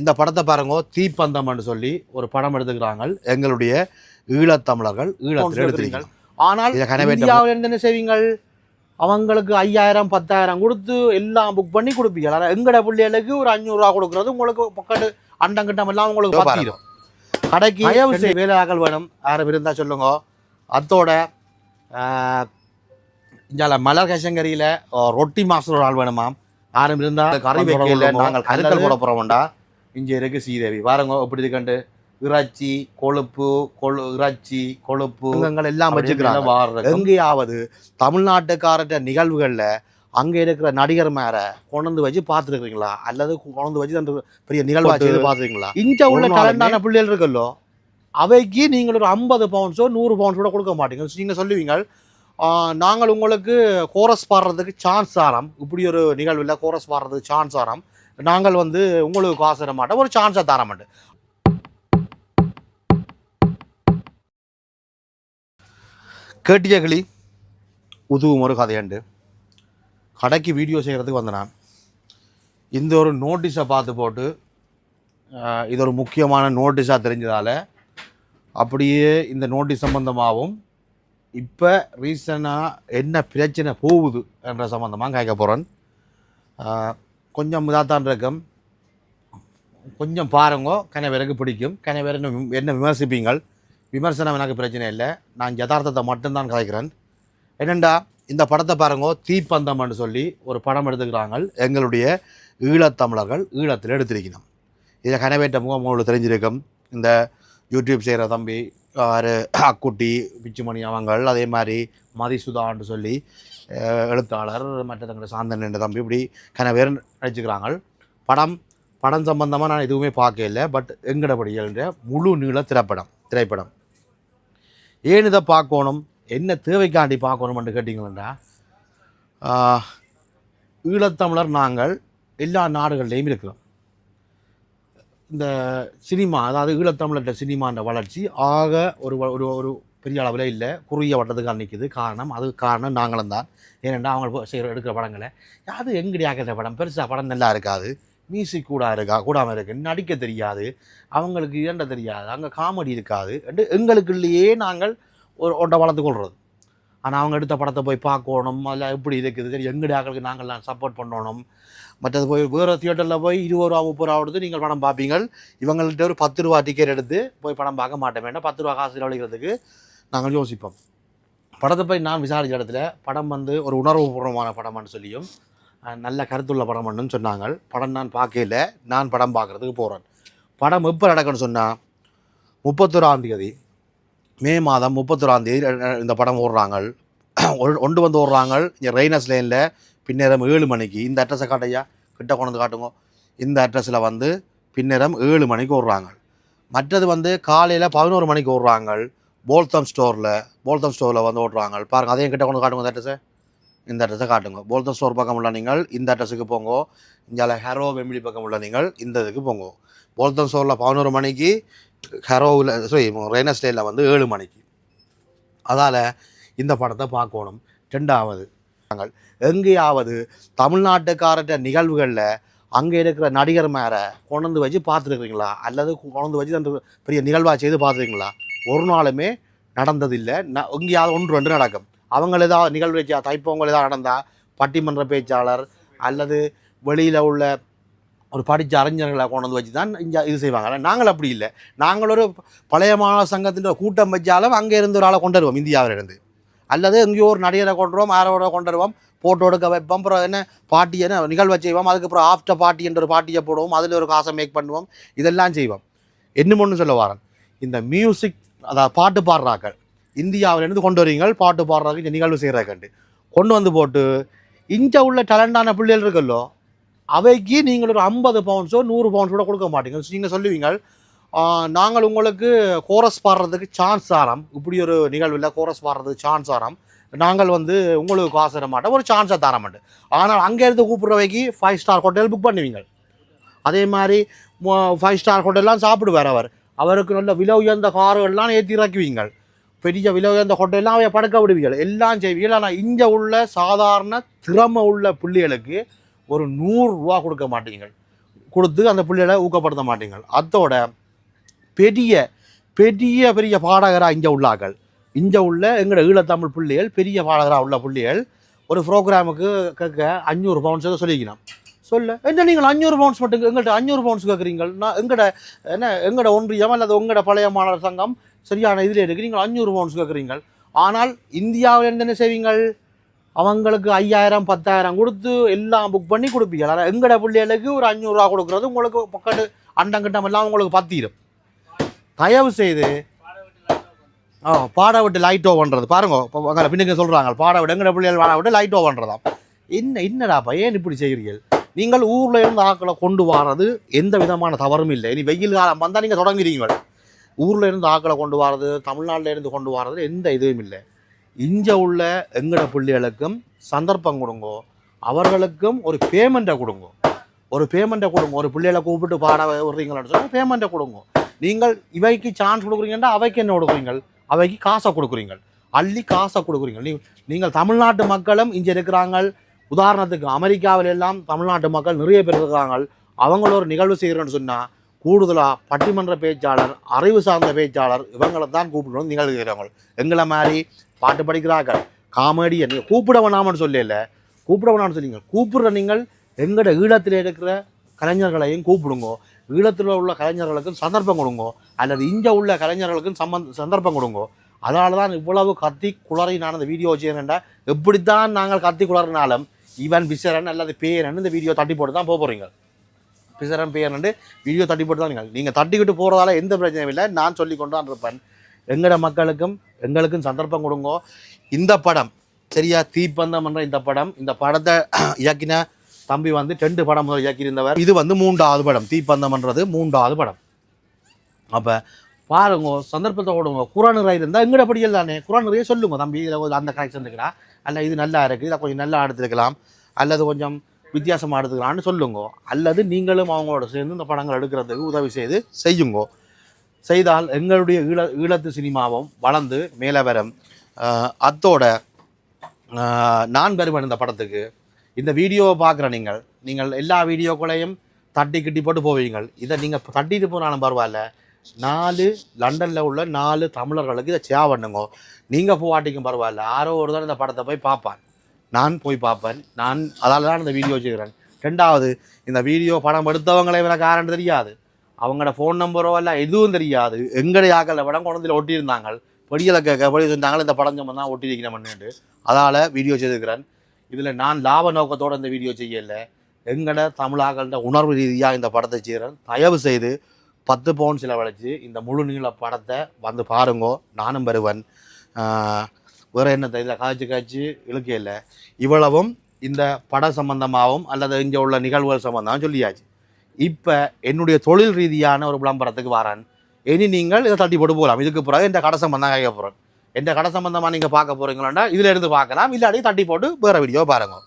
இந்த படத்தை பாருங்க தீப்பந்தம்னு சொல்லி ஒரு படம் எடுத்துக்கிறாங்க எங்களுடைய ஈழத்தமிழர்கள் ஈழத்தில் எடுத்துருக்கீங்க ஆனால் இதை கனவேற்ற இந்தியாவில் இருந்து என்ன செய்வீங்கள்? அவங்களுக்கு ஐயாயிரம் பத்தாயிரம் கொடுத்து எல்லாம் புக் பண்ணி கொடுப்பீங்க ஆனால் எங்கட பிள்ளைகளுக்கு ஒரு அஞ்சூறுரூவா கொடுக்குறது உங்களுக்கு பக்கத்து அண்டங்கிட்டம் எல்லாம் உங்களுக்கு பத்திரும் கடைக்கு ரெண்டு வேலையாக்கள் வேணும். யாரும் இருந்தா சொல்லுங்க. அத்தோட இங்கால மலர் கஷங்கரியில் ரொட்டி மாஸ்டர் ஒரு ஆள் வேணுமாம். யாரும் இருந்தா கறி பந்தோட வைக்கல. நாங்கள் கருக்கல் போட போகிறோம்டா இங்கே இருக்கு சீதேவி பாருங்க இப்படி இருக்கண்டு இறைச்சி கொழுப்பு கொழு இறைச்சி கொழுப்பு எல்லாம் வச்சுக்கிறாங்க எங்கேயாவது தமிழ்நாட்டுக்காரட்ட நிகழ்வுகள்ல அங்க இருக்கிற நடிகர் மேல கொண்டு வச்சு பார்த்துருக்கீங்களா அல்லது கொண்டு வச்சு அந்த பெரிய நிகழ்வா செய்து பார்த்துருக்கீங்களா? இங்க உள்ள டேலண்டான பிள்ளைகள் இருக்கல்லோ அவைக்கு நீங்கள் ஒரு ஐம்பது பவுண்ட்ஸோ நூறு பவுண்ட்ஸ் கூட கொடுக்க மாட்டீங்க. நீங்க சொல்லுவீங்க நாங்கள் உங்களுக்கு கோரஸ் பாடுறதுக்கு சான்ஸ் ஆறோம் இப்படி ஒரு நிகழ்வில் கோரஸ் பாடுறதுக்கு சான்ஸ் ஆறோம் நாங்கள் வந்து உங்களுக்கு காசு தர மாட்டோம் ஒரு சான்ஸை தர மாட்டோம் கேட்டிய கிளி உதுவும் ஒரு கதையாண்டு கடைக்கு வீடியோ செய்கிறதுக்கு வந்தேன் இந்த ஒரு நோட்டீஸை பார்த்து போட்டு இது ஒரு முக்கியமான நோட்டீஸாக தெரிஞ்சதால் அப்படியே இந்த நோட்டீஸ் சம்மந்தமாகவும் இப்போ ரீசனாக என்ன பிரச்சனை போகுது என்ற சம்மந்தமாக கேட்க போகிறேன் கொஞ்சம் இதாகத்தான் இருக்கும். கொஞ்சம் பாருங்க கனவேருக்கு பிடிக்கும். கனவேர் என்ன என்ன விமர்சிப்பீங்கள்? விமர்சனம் எனக்கு பிரச்சனை இல்லை. நான் யதார்த்தத்தை மட்டும்தான் கலைக்கிறேன். என்னெண்டா இந்த படத்தை பாருங்கோ தீப்பந்தம்னு சொல்லி ஒரு படம் எடுத்துக்கிறாங்க எங்களுடைய ஈழத்தமிழர்கள் ஈழத்தில் எடுத்திருக்கணும். இதை கனவேற்ற முகம் உங்களுக்கு தெரிஞ்சிருக்கும். இந்த யூடியூப் செய்கிற தம்பி ஆறு அக்குட்டி பிச்சுமணி அவங்கள் அதே மாதிரி மதிசுதான்னு சொல்லி எழுத்தாளர் மற்ற தங்களுடைய சாந்தன் என்ற தம்பி இப்படி கனவேர் நடிச்சுக்கிறாங்க. படம் படம் சம்பந்தமாக நான் எதுவுமே பார்க்கல பட் எங்கடபடிகள்ன்ற முழு நீள திரைப்படம் திரைப்படம். ஏன் இதை பார்க்கணும்? என்ன தேவைக்காண்டி பார்க்கணும்னு கேட்டிங்களா? ஈழத்தமிழர் நாங்கள் எல்லா நாடுகள்லேயும் இருக்கிறோம். இந்த சினிமா அதாவது ஈழத்தமிழர்கிட்ட சினிமான்ற வளர்ச்சி ஆக ஒரு ஒரு ஒரு பெரிய அளவில் இல்லை. குறுகிய வட்டத்துக்காக நிற்கிது காரணம் அது காரணம் நாங்களும் தான் ஏனென்றால் அவங்க செய்கிற எடுக்கிற படங்களை. அது எங்கடியாக்கிற படம்? பெருசாக படம் நல்லா இருக்காது. மியூசிக் கூட இருக்கா கூடாமல் இருக்கு. நடிக்க தெரியாது. அவங்களுக்கு இரண்ட தெரியாது. அங்கே காமெடி இருக்காது. என்று எங்களுக்குள்ளேயே நாங்கள் ஒரு ஒன்றை வளர்த்து கொள்வது ஆனால் அவங்க எடுத்த படத்தை போய் பார்க்கணும். அதில் எப்படி இருக்குது? சரி எங்கடி ஆக்களுக்கு நாங்கள்லாம் சப்போர்ட் பண்ணணும். மற்றது போய் வேறு தியேட்டரில் போய் இருபது ரூபா முப்பது ரூபா கொடுத்து நீங்கள் படம் பார்ப்பீங்க இவங்கள்ட்ட ஒரு பத்து ரூபா டிக்கெட் எடுத்து போய் படம் பார்க்க மாட்டேன் வேண்டாம் பத்து ரூபா காசு செலவழிக்கிறதுக்கு நாங்கள் யோசிப்போம். படத்தை போய் நான் விசாரித்த இடத்துல படம் வந்து ஒரு உணர்வுபூர்வமான படம்னு சொல்லியும் நல்ல கருத்துள்ள படம்னு சொன்னாங்க. படம் நான் பார்க்கல நான் படம் பார்க்குறதுக்கு போகிறேன் படம் எப்போ நடக்குன்னு சொன்னால் முப்பத்தொராம் தேதி மே மாதம் முப்பத்தொராம் தேதி இந்த படம் ஓடுறாங்க. ஒன்று- ஒன்று வந்து ஓடுறாங்க. இங்கே ரெய்னஸ் லைனில் பின்னேரம் ஏழு மணிக்கு இந்த அட்ரஸை காட்டையா கிட்ட கொண்டு வந்து காட்டுங்க. இந்த அட்ரஸில் வந்து பின்னேரம் ஏழு மணிக்கு ஓடுறாங்க. மற்றது வந்து காலையில் பதினோரு மணிக்கு ஓடுறாங்க. போல்தம் ஸ்டோரில் போல்தம் ஸ்டோரில் வந்து ஓட்டுறாங்க. பாருங்கள் அதையும் கிட்ட கொண்டு காட்டுங்க இந்த அட்ரஸை இந்த அட்ரஸை காட்டுங்க. போல்தம் ஸ்டோர் பக்கம் உள்ள நீங்கள் இந்த அட்ரஸுக்கு போங்க. இங்கே ஹெரோ வெம்பிலி பக்கம் உள்ள நீங்கள் இந்த இதுக்கு போங்க. போல்தம் ஸ்டோரில் பதினோரு மணிக்கு ஹெரோவில் சாரி ரெய்னஸ்டேயில் வந்து ஏழு மணிக்கு. அதால் இந்த படத்தை பார்க்கணும். ரெண்டாவது நாங்கள் எங்கேயாவது தமிழ்நாட்டுக்காரட்ட நிகழ்வுகளில் அங்கே இருக்கிற நடிகர் மேலே கொண்டு வச்சு பார்த்துருக்குறீங்களா? அல்லது கொண்டு வச்சு அந்த பெரிய நிகழ்வாக செய்து பார்த்துருக்கீங்களா ஒரு நாளுமே நடந்ததில்லை. ந எங்கேயாவது ஒன்று ரெண்டு நடக்கும். அவங்க ஏதாவது நிகழ்வு வச்சா தைப்பொங்கல் ஏதாவது நடந்தால் பட்டிமன்ற பேச்சாளர் அல்லது வெளியில் உள்ள ஒரு படித்த அறிஞர்களை கொண்டு வந்து வச்சு தான் இங்கே இது செய்வாங்க. ஆனா நாங்கள் அப்படி இல்லை. நாங்கள் ஒரு பழைய மாணவர் சங்கத்தின் ஒரு கூட்டம் வச்சாலும் அங்கே இருந்து ஒரு ஆளை கொண்டு வருவோம் இந்தியாவிலிருந்து. அல்லது எங்கேயோ ஒரு நடிகரை கொண்டு வருவோம் யாரோட கொண்டு வருவோம் போட்டோ எடுக்க வைப்போம் அப்புறம் என்ன பாட்டி என்ன நிகழ்வை செய்வோம் அதுக்கப்புறம் ஆஃப்டர் பார்ட்டி என்ற ஒரு பாட்டியை போடுவோம் அதில் ஒரு காசை மேக் பண்ணுவோம் இதெல்லாம் செய்வோம். என்ன ஒன்று சொல்ல வரேன். இந்த மியூசிக் அதாவது பாட்டு பாடுறாக்கள் இந்தியாவிலேருந்து கொண்டு வரீங்கள் பாட்டு பாடுறாங்க இந்த நிகழ்வு செய்கிறாக்கண்டு கொண்டு வந்து போட்டு இங்கே உள்ள டேலண்டான பிள்ளைகள் இருக்கல்லோ அவைக்கு நீங்கள் ஒரு ஐம்பது பவுன்ஸோ நூறு பவுன்ஸ் கூட கொடுக்க மாட்டீங்க. நீங்கள் சொல்லுவீங்க நாங்கள் உங்களுக்கு கோரஸ் பாடுறதுக்கு சான்ஸ் ஆறோம் இப்படி ஒரு நிகழ்வில் கோரஸ் பாடுறதுக்கு சான்ஸ் ஆரம் நாங்கள் வந்து உங்களுக்கு காசு தர மாட்டோம் ஒரு சான்ஸை தர மாட்டோம் ஆனால் அங்கே இருந்து கூப்பிட்றவைக்கு ஃபைவ் ஸ்டார் ஹோட்டல் புக் பண்ணுவீங்க அதே மாதிரி ஃபைவ் ஸ்டார் ஹோட்டல்லாம் சாப்பிடுவார் அவர். அவருக்கு நல்ல விலை உயர்ந்த கார்கள்லாம் ஏற்றி இறக்குவீங்கள். பெரிய விலை உயர்ந்த ஹோட்டல்லாம் அவைய படுக்க விடுவீர்கள். எல்லாம் செய்வீர்கள். ஆனால் இங்கே உள்ள சாதாரண திறமை உள்ள பிள்ளைகளுக்கு ஒரு நூறுரூவா கொடுக்க மாட்டீங்கள். கொடுத்து அந்த பிள்ளைகளை ஊக்கப்படுத்த மாட்டீங்கள். அதோட பெரிய பெரிய பெரிய பாடகராக இங்கே உள்ளாக்கள் இங்கே உள்ள எங்களோட ஈழத்தமிழ் பிள்ளைகள் பெரிய பாடகராக உள்ள பிள்ளைகள் ஒரு ப்ரோக்ராமுக்கு கேட்க அஞ்சூறு பவுன்ஸ் சொல்லிக்கணும் சொல்ல. என்ன நீங்கள் அஞ்சூறு பவுன்ஸ் மட்டும் எங்கள்கிட்ட அஞ்சூறு பவுன்ஸ் கேட்குறீங்க நான் எங்கட என்ன எங்கட ஒன்றியம் அல்லது உங்களோட பழைய மாணவர் சங்கம்? சரியான இதில் இருக்குது நீங்கள் அஞ்சூறு பவுன்ஸ் கேட்குறீங்க ஆனால் இந்தியாவில் என்ன செய்வீங்கள்? அவங்களுக்கு ஐயாயிரம் பத்தாயிரம் கொடுத்து எல்லாம் புக் பண்ணி கொடுப்பீங்க ஆனால் எங்கட பிள்ளைகளுக்கு ஒரு அஞ்சூறுரூவா கொடுக்குறது. உங்களுக்கு பக்கத்து அண்டங்கிட்டம் எல்லாம் உங்களுக்கு பத்திரும். தயவு செய்து ஆ பாட விட்டு லைட் ஓ பண்ணுறது பாருங்க இப்போ பின்னுக்கு சொல்கிறாங்க பாட விட்டு எங்கட பிள்ளைகள் பாட விட்டு லைட் ஓ பண்ணுறதாம் என்ன என்னடா ஏன் இப்படி செய்கிறீர்கள் நீங்கள் ஊரில் இருந்து ஆக்களை கொண்டு வர்றது எந்த விதமான தவறும் இல்லை. இனி வெயில் காலம் வந்தால் நீங்கள் தொடங்குறீங்க ஊரில் இருந்து ஆக்களை கொண்டு வர்றது தமிழ்நாட்டில் இருந்து கொண்டு வர்றது எந்த இதுவும் இல்லை. இங்கே உள்ள எங்கட பிள்ளைகளுக்கும் சந்தர்ப்பம் கொடுங்கோ. அவர்களுக்கும் ஒரு பேமெண்ட்டை கொடுங்க. ஒரு பேமெண்ட்டை கொடுங்க. ஒரு பிள்ளைகளை கூப்பிட்டு பாட விடுறீங்களான்னு சொன்னால் பேமெண்ட்டை கொடுங்க. நீங்கள் இவைக்கு சான்ஸ் கொடுக்குறீங்கன்னா அவைக்கு என்ன கொடுக்குறீங்க அவைக்கு காசை கொடுக்குறீங்க அள்ளி காசை கொடுக்குறீங்க நீ நீங்கள் தமிழ்நாட்டு மக்களும் இங்கே இருக்கிறாங்க. உதாரணத்துக்கு அமெரிக்காவில் எல்லாம் தமிழ்நாட்டு மக்கள் நிறைய பேர் இருக்கிறாங்க. அவங்கள ஒரு நிகழ்வு செய்கிறேன்னு சொன்னால் கூடுதலாக பட்டிமன்ற பேச்சாளர் அறிவு சார்ந்த பேச்சாளர் இவங்களை தான் கூப்பிடணும் நிகழ்வு செய்கிறவங்க எங்களை மாதிரி பாட்டு படிக்கிறார்கள் காமெடியன். நீங்கள் கூப்பிட வேணாமன்னு சொல்லல. கூப்பிட வேணாம்னு சொன்னீங்க கூப்பிடுற நீங்கள் எங்களோட ஈழத்தில் இருக்கிற கலைஞர்களையும் கூப்பிடுங்க. ஈழத்தில் உள்ள கலைஞர்களுக்கும் சந்தர்ப்பம் கொடுங்க. அல்லது இங்கே உள்ள கலைஞர்களுக்கும் சம்பந்த சந்தர்ப்பம் கொடுங்க. அதனால தான் இவ்வளவு கத்தி குளறி நான் அந்த வீடியோ வச்சுக்கிறேன்டா எப்படித்தான் நாங்கள் கத்தி குளறினாலும் ஈவன் பிசரன் அல்லது பேரன் இந்த வீடியோ தட்டி போட்டு தான் போக போகிறீங்க பிசரன் பேரன் வீடியோ தட்டி போட்டு தான் நீங்கள் நீங்கள் தட்டிக்கிட்டு போகிறதால எந்த பிரச்சனையும் இல்லை. நான் சொல்லி கொண்டு தான் இருப்பேன். எங்களோட மக்களுக்கும் எங்களுக்கும் சந்தர்ப்பம் கொடுங்க. இந்த படம் சரியா தீப்பந்தம் என்ற இந்த படம் இந்த படத்தை இயக்கின தம்பி வந்து ரெண்டு படம் முதல் இயக்கியிருந்தவர். இது வந்து மூன்றாவது படம். தீப்பந்தம்ன்றது மூன்றாவது படம். அப்போ பாருங்க சந்தர்ப்பத்தை ஓடுங்க. குரான் நிறைய இருந்தால் எங்கட படியல் தானே? குரான் நிறைய சொல்லுங்க. தம்பி இதில் அந்த கரெக்ஷன் இருக்குடா. அல்ல இது நல்லா இருக்குது இதை கொஞ்சம் நல்லா எடுத்துருக்கலாம் அல்லது கொஞ்சம் வித்தியாசமாக எடுத்துக்கலாம்னு சொல்லுங்க. அல்லது நீங்களும் அவங்களோட சேர்ந்து இந்த படங்கள் எடுக்கிறதுக்கு உதவி செய்து செய்யுங்க. செய்தால் எங்களுடைய ஈழ ஈழத்து சினிமாவும் வளர்ந்து மேலே வரும். அத்தோட நான் வருவேன் இந்த படத்துக்கு. இந்த வீடியோவை பார்க்குற நீங்கள் நீங்கள் எல்லா வீடியோக்களையும் தட்டி கிட்டி போட்டு போவீங்கள். இதை நீங்கள் தட்டிட்டு போனாலும் பரவாயில்ல. நாலு லண்டனில் உள்ள நாலு தமிழர்களுக்கு இதை சேவ் பண்ணுங்க. நீங்கள் போவாட்டிக்கும் பரவாயில்ல. யாரோ ஒரு தான் இந்த படத்தை போய் பார்ப்பான் நான் போய் பார்ப்பேன். நான் அதால தான் இந்த வீடியோ வச்சுக்கிறேன் ரெண்டாவது இந்த வீடியோ படம் எடுத்தவங்களே எனக்கு யாருன்னு தெரியாது. அவங்களோட ஃபோன் நம்பரோ இல்லை எதுவும் தெரியாது. எங்களுடைய ஆக்கலை படம் குழந்தையில் ஒட்டியிருந்தாங்க படியலை கேட்க படி சொன்னாங்க இந்த படம் சம்பந்தம் தான் ஒட்டியிருக்கிறேன் அதால் வீடியோ செய்திருக்கிறேன் இதில் நான் லாப நோக்கத்தோடு இந்த வீடியோ செய்யலை. எங்கட தமிழாக்கள்கிட்ட உணர்வு ரீதியாக இந்த படத்தை செய்கிறேன் தயவு செய்து பத்து பவுன் செலவழிச்சு இந்த முழு நீள படத்தை வந்து பாருங்கோ. நானும் வருவன். வேறு என்ன இதில் காய்ச்சி காய்ச்சி இழுக்கையில் இல்லை. இவ்வளவும் இந்த பட சம்பந்தமாகவும் அல்லது இங்கே உள்ள நிகழ்வுகள் சம்பந்தமாகவும் சொல்லியாச்சு. இப்போ என்னுடைய தொழில் ரீதியான ஒரு விளம்பரத்துக்கு வரேன். இனி நீங்கள் இதை தட்டி போட்டு போகலாம். இதுக்கு பிறகு இந்த கடை சம்பந்தம் கேட்க போகிறேன் எந்த கடை சம்பந்தமாக நீங்கள் பார்க்க போகிறீங்களா இதில் இருந்து பார்க்கலாம். இல்லாட்டி தட்டி போட்டு வேறு வீடியோ பாருங்க.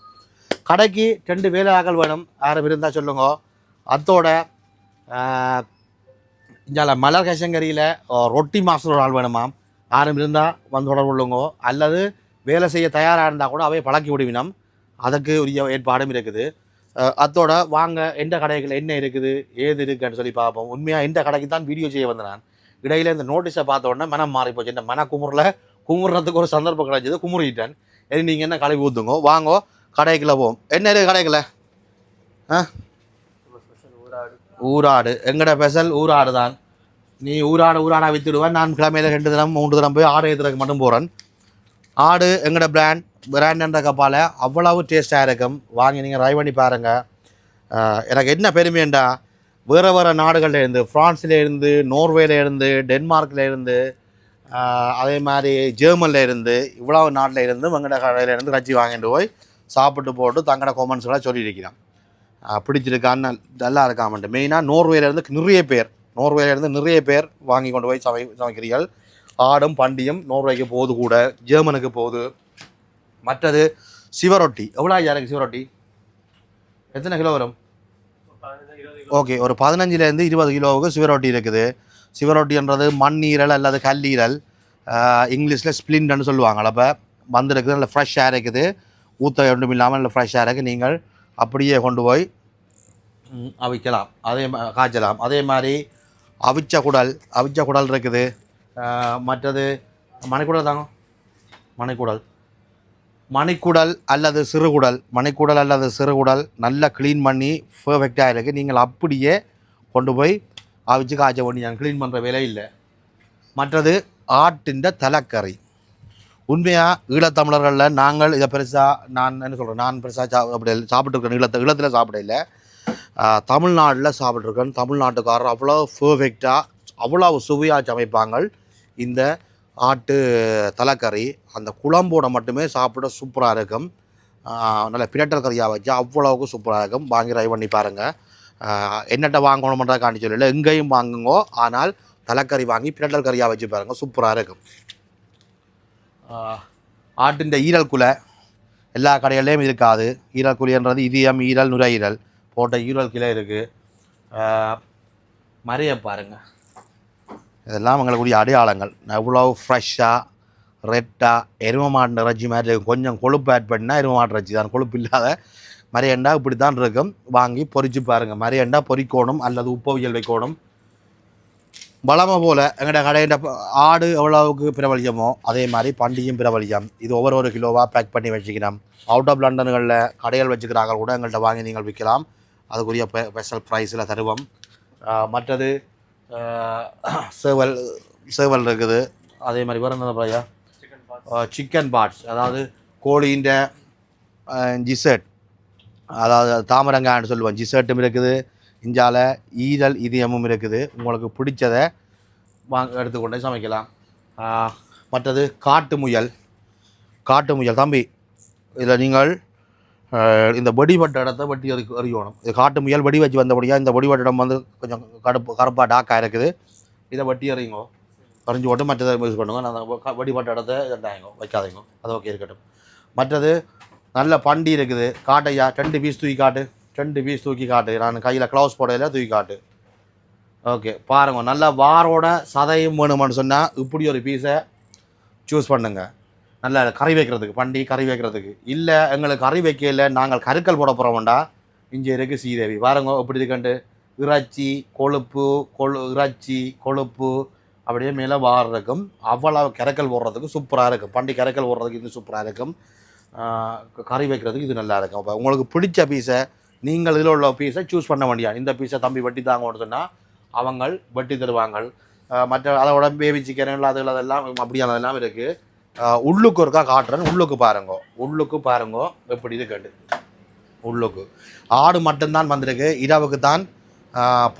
கடைக்கு ரெண்டு வேலையாக்கள் வேணும். யாரும் இருந்தால் சொல்லுங்க. அத்தோட இஞ்சால மலர் கஷங்கரியில் ரொட்டி மாஸ்டர் ஒரு ஆள் வேணுமாம் யாரும் இருந்தால் வந்து தொடர்பு கொள்ளுங்கோ. அல்லது வேலை செய்ய தயாராக இருந்தால் கூட அவை பழக்கி விடுவினம். அதுக்கு உரிய ஏற்பாடும் இருக்குது. அதோட அத்தோட வாங்க எந்த கடைகள் என்ன இருக்குது ஏது இருக்குன்னு சொல்லி பார்ப்போம். உண்மையாக எந்த கடைக்கு தான் வீடியோ செய்ய வந்தேன் நான். இடையில இந்த நோட்டீஸை பார்த்த உடனே மனம் மாறி போச்சு. இந்த மன குமுறில் குமுறதுக்கு ஒரு சந்தர்ப்பம் கிடைச்சது. குமுறிட்டேன். சரி நீங்கள் என்ன கடை ஊற்றுங்க வாங்கோ கடைக்குள்ளே போவோம். என்ன இருக்குது கடைக்குள்ள? ஆ? ஊராடு. எங்கட பெசல்? ஊராடு தான். நீ ஊராடு ஊராடா வித்துடுவேன் நான் கிழமையில ரெண்டு தினம் மூன்று தினம் போய் ஆடு ஏற்றுறதுக்கு மட்டும் போகிறேன் ஆடு எங்கட பிராண்ட் பிராண்ட்ன்ற கப்பால் அவ்வளவு டேஸ்ட்டாக இருக்கும். வாங்கி நீங்கள் ட்ரை பண்ணி பாருங்கள் எனக்கு என்ன பெருமைண்டா வேறு வேறு நாடுகளில் இருந்து ஃப்ரான்ஸ்ல இருந்து நோர்வேல இருந்து டென்மார்க்கில் இருந்து அதே மாதிரி ஜெர்மனில் இருந்து இவ்வளவு நாட்டில் இருந்து எங்கட கடையில இருந்து கட்சி வாங்கிட்டு போய் சாப்பிட்டு போட்டு தங்கட கொமெண்ட்ஸ்லாம் சொல்லியிருக்கிறான். பிடிச்சிருக்கான்னு நல்லா இருக்காமன்ட்டு மெயினாக நோர்வேலேருந்து நிறைய பேர் நோர்வேலேருந்து நிறைய பேர் வாங்கி கொண்டு போய் சமை சமைக்கிறீர்கள். ஆடும் பண்டியும் நோர்வேக்கு போகுது கூட ஜெர்மனுக்கு போகுது. மற்றது சிவரொட்டி. எவ்வளோ ஐயா இருக்குது சிவரொட்டி? எத்தனை கிலோ வரும்? ஓகே ஒரு பதினஞ்சுலேருந்து இருபது கிலோவுக்கு சிவரொட்டி இருக்குது. சிவரொட்டின்றது மண் ஈரல் அல்லது கல்லீரல் இங்கிலீஷில் ஸ்ப்ளின்ட்னு சொல்லுவாங்க அப்போ. வந்திருக்குது நல்ல ஃப்ரெஷ்ஷாக இருக்குது. ஊற்ற ஒன்றும் இல்லாமல் நல்ல ஃப்ரெஷ்ஷாக இருக்குது நீங்கள் அப்படியே கொண்டு போய் அவிக்கலாம். அதே காய்ச்சலாம். அதே மாதிரி அவிச்ச குடல் அவிச்ச குடல் இருக்குது. மற்றது மணிக்குடல் தாங்க. மணிக்குடல். மணிக்குடல் அல்லது சிறுகுடல். மணிக்குடல் அல்லது சிறுகுடல் நல்லா க்ளீன் பண்ணி பர்ஃபெக்டாக இருக்குது நீங்கள் அப்படியே கொண்டு போய் அவிச்சு காய்ச்ச பண்ணி க்ளீன் பண்ணுற வேலை இல்லை. மற்றது ஆட்டின் தலைக்கறி. உண்மையாக ஈழத்தமிழர்களில் நாங்கள் இதை பெருசாக நான் என்ன சொல்கிறேன் நான் பெருசாக சா அப்படி சாப்பிட்ருக்கேன் ஈழத்தை ஈழத்தில் சாப்பிட இல்லை. தமிழ்நாட்டில் சாப்பிட்ருக்கேன் தமிழ்நாட்டுக்காரர் அவ்வளோ பர்ஃபெக்டாக அவ்வளோ சுவையாக சமைப்பாங்க இந்த ஆட்டு தலைக்கறி அந்த குழம்போட மட்டுமே சாப்பிட சூப்பராக இருக்கும். நல்ல பிரட்டல் கறியாக வச்சு அவ்வளோவுக்கு சூப்பராக இருக்கும். வாங்கி ட்ரை பண்ணி பாருங்கள் என்னட்ட வாங்கணுமன்றதை காண்டி சொல்லல எங்கேயும் வாங்குங்கோ ஆனால் தலைக்கறி வாங்கி பிரட்டல் கறியாக வச்சு பாருங்கள் சூப்பராக இருக்கும். ஆட்டின் ஈரல் குலை எல்லா கடைகள்லேயும் இருக்காது. ஈரல் குழின்றது இதயம் ஈரல் நுரையீரல் போட்ட ஈரல் கிளை இருக்குது மறைய பாருங்க. இதெல்லாம் எங்களுக்குரிய அடையாளங்கள். எவ்வளோ ஃப்ரெஷ்ஷாக ரெட்டாக எரும மாட்டு இறைச்சி மாதிரி இருக்கும் கொஞ்சம் கொழுப்பு ஆட் பண்ணால் எரும மாட்டு இறைச்சி தான். கொழுப்பு இல்லாத மரியண்டா இப்படி தான் இருக்கும். வாங்கி பொறிச்சு பாருங்கள் மரியண்டா பொறிக்கோணும் அல்லது உப்பவியல் வைக்கணும். வளமை போல் எங்கள்ட கடையிட்ட ஆடு எவ்வளவுக்கு பிரபலியமோ அதே மாதிரி பண்டிகையும் பிரபலியம் இது ஒவ்வொரு ஒரு கிலோவாக பேக் பண்ணி வச்சுக்கணும். அவுட் ஆஃப் லண்டன்களில் கடைகள் வச்சுக்கிறாங்க கூட எங்கள்கிட்ட வாங்கி நீங்கள் விற்கலாம். அதுக்குரிய ஸ்பெஷல் ப்ரைஸில் தருவோம். மற்றது சேவல் சேவல் இருக்குது. அதே மாதிரி வேறு என்ன பையா? சிக்கன் பார்ட்ஸ் அதாவது கோழியின் ஜிசர்ட் அதாவது தாமரங்கான்னு சொல்லுவோம். ஜிசர்ட்டும் இருக்குது. இஞ்சால ஈரல் இதயமும் இருக்குது. உங்களுக்கு பிடிச்சதை வாங்க எடுத்துக்கொண்டே சமைக்கலாம். மற்றது காட்டு முயல். காட்டு முயல் தம்பி இதில் நீங்கள் இந்த வெடிபட்ட இடத்த வெட்டி எறி அறியணும். இது காட்டு முயல் வெடி வச்சு வந்தபடியாக இந்த வெடிபட்ட இடம் வந்து கொஞ்சம் கடுப்பு கருப்பாக டாக்காக இருக்குது. இதை வெட்டி அறியுங்கோ பறிஞ்சு போட்டு மற்றதை யூஸ் பண்ணுங்க. நான் வெடிபட்ட இடத்த இதாங்க வைக்காதீங்க. அது ஓகே இருக்கட்டும். மற்றது நல்ல பண்டி இருக்குது. காட்டையா ரெண்டு பீஸ் தூக்கி காட்டு. ரெண்டு பீஸ் தூக்கி காட்டு. நான் கையில் க்ளவுஸ் போடையில தூக்கி காட்டு. ஓகே பாருங்க நல்லா வாரோட சதையும் வேணுமான்னு சொன்னால் இப்படி ஒரு பீஸை சூஸ் பண்ணுங்கள் நல்லா கறி வைக்கிறதுக்கு பண்டி கறி வைக்கிறதுக்கு. இல்லை எங்களுக்கு கறி வைக்கல நாங்கள் கருக்கல் போட போகிறோம்டா இங்கே இருக்குது சீதேவி பாருங்க இப்படி இருக்கண்டு இறைச்சி கொழுப்பு கொழு இறைச்சி கொழுப்பு அப்படியே மேலே வாடுறதுக்கும் அவ்வளோ கரைக்கல் போடுறதுக்கு சூப்பராக இருக்கும். பண்டி கரைக்கல் போடுறதுக்கு இது சூப்பராக இருக்கும். கறி வைக்கிறதுக்கு இது நல்லா இருக்கும். அப்போ உங்களுக்கு பிடிச்ச பீஸை நீங்கள் இதில் உள்ள பீஸை சூஸ் பண்ண முடியாது இந்த பீஸை தம்பி வெட்டி தாங்கன்னு சொன்னால் அவங்க வெட்டி தருவாங்க மற்ற அதோட பேபி சிக்கன் அது அதெல்லாம் அப்படியானதெல்லாம் இருக்குது உள்ளுக்கு ஒருக்கா காட்டுறேன். உள்ளுக்கு பாருங்க. உள்ளுக்கு பாருங்க. எப்படி இது கேட்டு. உள்ளுக்கு. ஆடு மட்டும்தான் வந்திருக்கு. இரவுக்கு தான்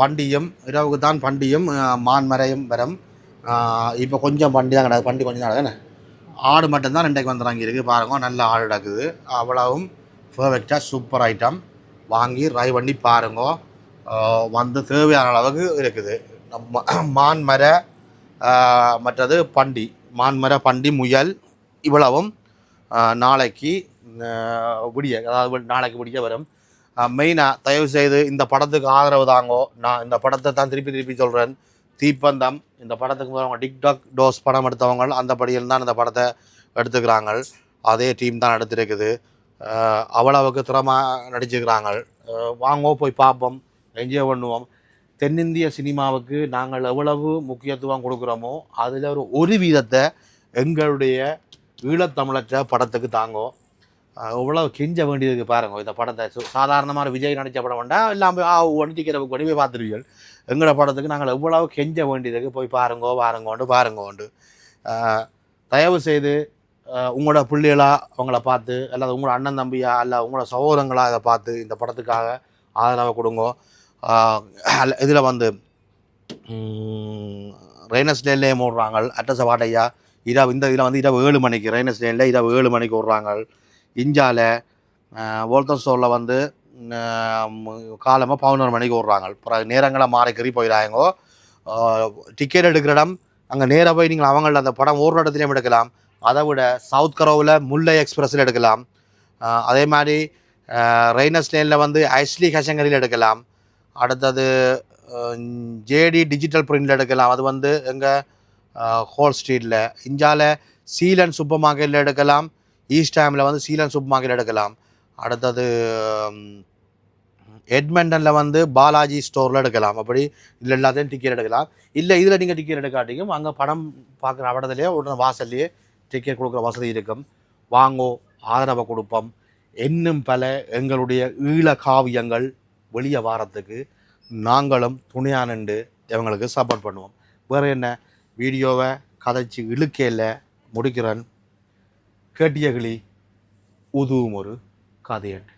பண்டியும் இரவுக்கு தான் பண்டியும் மான்மரையும் வரும். இப்போ கொஞ்சம் பண்டி தான் கிடக்குது பண்டி கொஞ்சம் தான்? கிடக்கு ஆடு மட்டும்தான் ரெண்டைக்கு வந்துடுறாங்க இருக்குது பாருங்க நல்ல ஆடு கிடக்குது. அவ்வளவும் பர்ஃபெக்டாக சூப்பர் ஐட்டம் வாங்கி ரை பண்ணி பாருங்க. வந்து தேவையான அளவுக்கு இருக்குது. நம்ம மான்மர மற்றது பண்டி மான்மர பண்டி முயல் இவ்வளவும் நாளைக்கு விடிய அதாவது நாளைக்கு விடிய வரும். மெயினாக தயவு செய்து இந்த படத்துக்கு ஆதரவு தாங்கோ. நான் இந்த படத்தை தான் திருப்பி திருப்பி சொல்கிறேன் தீப்பந்தம் இந்த படத்துக்கு முதல்ல டிக்டாக் டோஸ் படம் எடுத்தவங்க அந்த படியில் தான் இந்த படத்தை எடுத்துக்கிறாங்க. அதே டீம் தான் எடுத்திருக்குது. அவ்வளவுக்கு திறமா நடிச்சுக்கிறாங்க வாங்கோ போய் பார்ப்போம். என்ஜாய் பண்ணுவோம். தென்னிந்திய சினிமாவுக்கு நாங்கள் எவ்வளவு முக்கியத்துவம் கொடுக்குறோமோ அதில் ஒரு ஒரு வீதத்தை எங்களுடைய ஈழத்தமிழச்ச படத்துக்கு தாங்கோ. இவ்வளோ கெஞ்ச வேண்டியதுக்கு பாருங்க இந்த படத்தை. சு- விஜய் நடித்த படம் வேண்டாம் எல்லாம் போய் ஆ ஒன்றிக்கிற கொடி போய் பார்த்துருவீர்கள். எங்களோட படத்துக்கு நாங்கள் எவ்வளவு கெஞ்ச வேண்டியதுக்கு போய் பாருங்கோ பாருங்கோண்டு பாருங்கோண்டு தயவு செய்து உங்களோட பிள்ளைகளாக அவங்கள பார்த்து அல்லது உங்களோட அண்ணன் தம்பியா அல்ல உங்களோட சகோதரங்களாக இதை பார்த்து இந்த படத்துக்காக ஆதரவை கொடுங்கோ. இதில் வந்து ரெய்னஸ் டேன்லேயே ஓடுறாங்க அட்டச வாட்டையா இரவு இந்த இதில் வந்து இரவு ஏழு மணிக்கு ரெய்னஸ் டேனில் இரவு ஏழு மணிக்கு ஓடுறாங்க இஞ்சால வோல்டன் ஸ்டோரில் வந்து காலமாக பதினோரு மணிக்கு விட்றாங்க அப்புறம் நேரங்களை மாறிக்கறி போயிடாங்கோ டிக்கெட் எடுக்கிற இடம் அங்கே நேராக போய் நீங்கள் அவங்கள அந்த படம் ஒரு இடத்துலையும் எடுக்கலாம். அதை விட சவுத் கரோவில் முல்லை எக்ஸ்பிரஸில் எடுக்கலாம். அதே மாதிரி ரெய்னஸ் லேனில் வந்து ஐஸ்லி ஹசங்கரில் எடுக்கலாம். அடுத்தது ஜேடி டிஜிட்டல் பிரிண்டில் எடுக்கலாம். அது வந்து எங்கள் ஹோல் ஸ்ட்ரீட்டில் இஞ்சால சீலன் சூப்பர் மார்க்கெட்டில் எடுக்கலாம். ஈஸ்ட் டைமில் வந்து சீலன் சூப்பர் மார்க்கெட் எடுக்கலாம். அடுத்தது எட்மண்டனில் வந்து பாலாஜி ஸ்டோரில் எடுக்கலாம். அப்படி இதில் எல்லாத்தையும் டிக்கெட் எடுக்கலாம். இல்லை இதில் நீங்கள் டிக்கெட் எடுக்காட்டியும் அங்கே படம் பார்க்குற அவடத்துலேயே உடனே வாசல்லையே டிக்கெட் கொடுக்குற வசதி இருக்கும். வாங்கோ ஆதரவை கொடுப்போம். இன்னும் பல எங்களுடைய ஈழ காவியங்கள் வெளியே வாரத்துக்கு நாங்களும் துணையாக நின்று இவங்களுக்கு சப்போர்ட் பண்ணுவோம். வேறு என்ன வீடியோவை கதைச்சி இழுக்கையில் முடிக்கிறேன். கேட்டிய கிளி உதுவும் ஒரு கதையன்.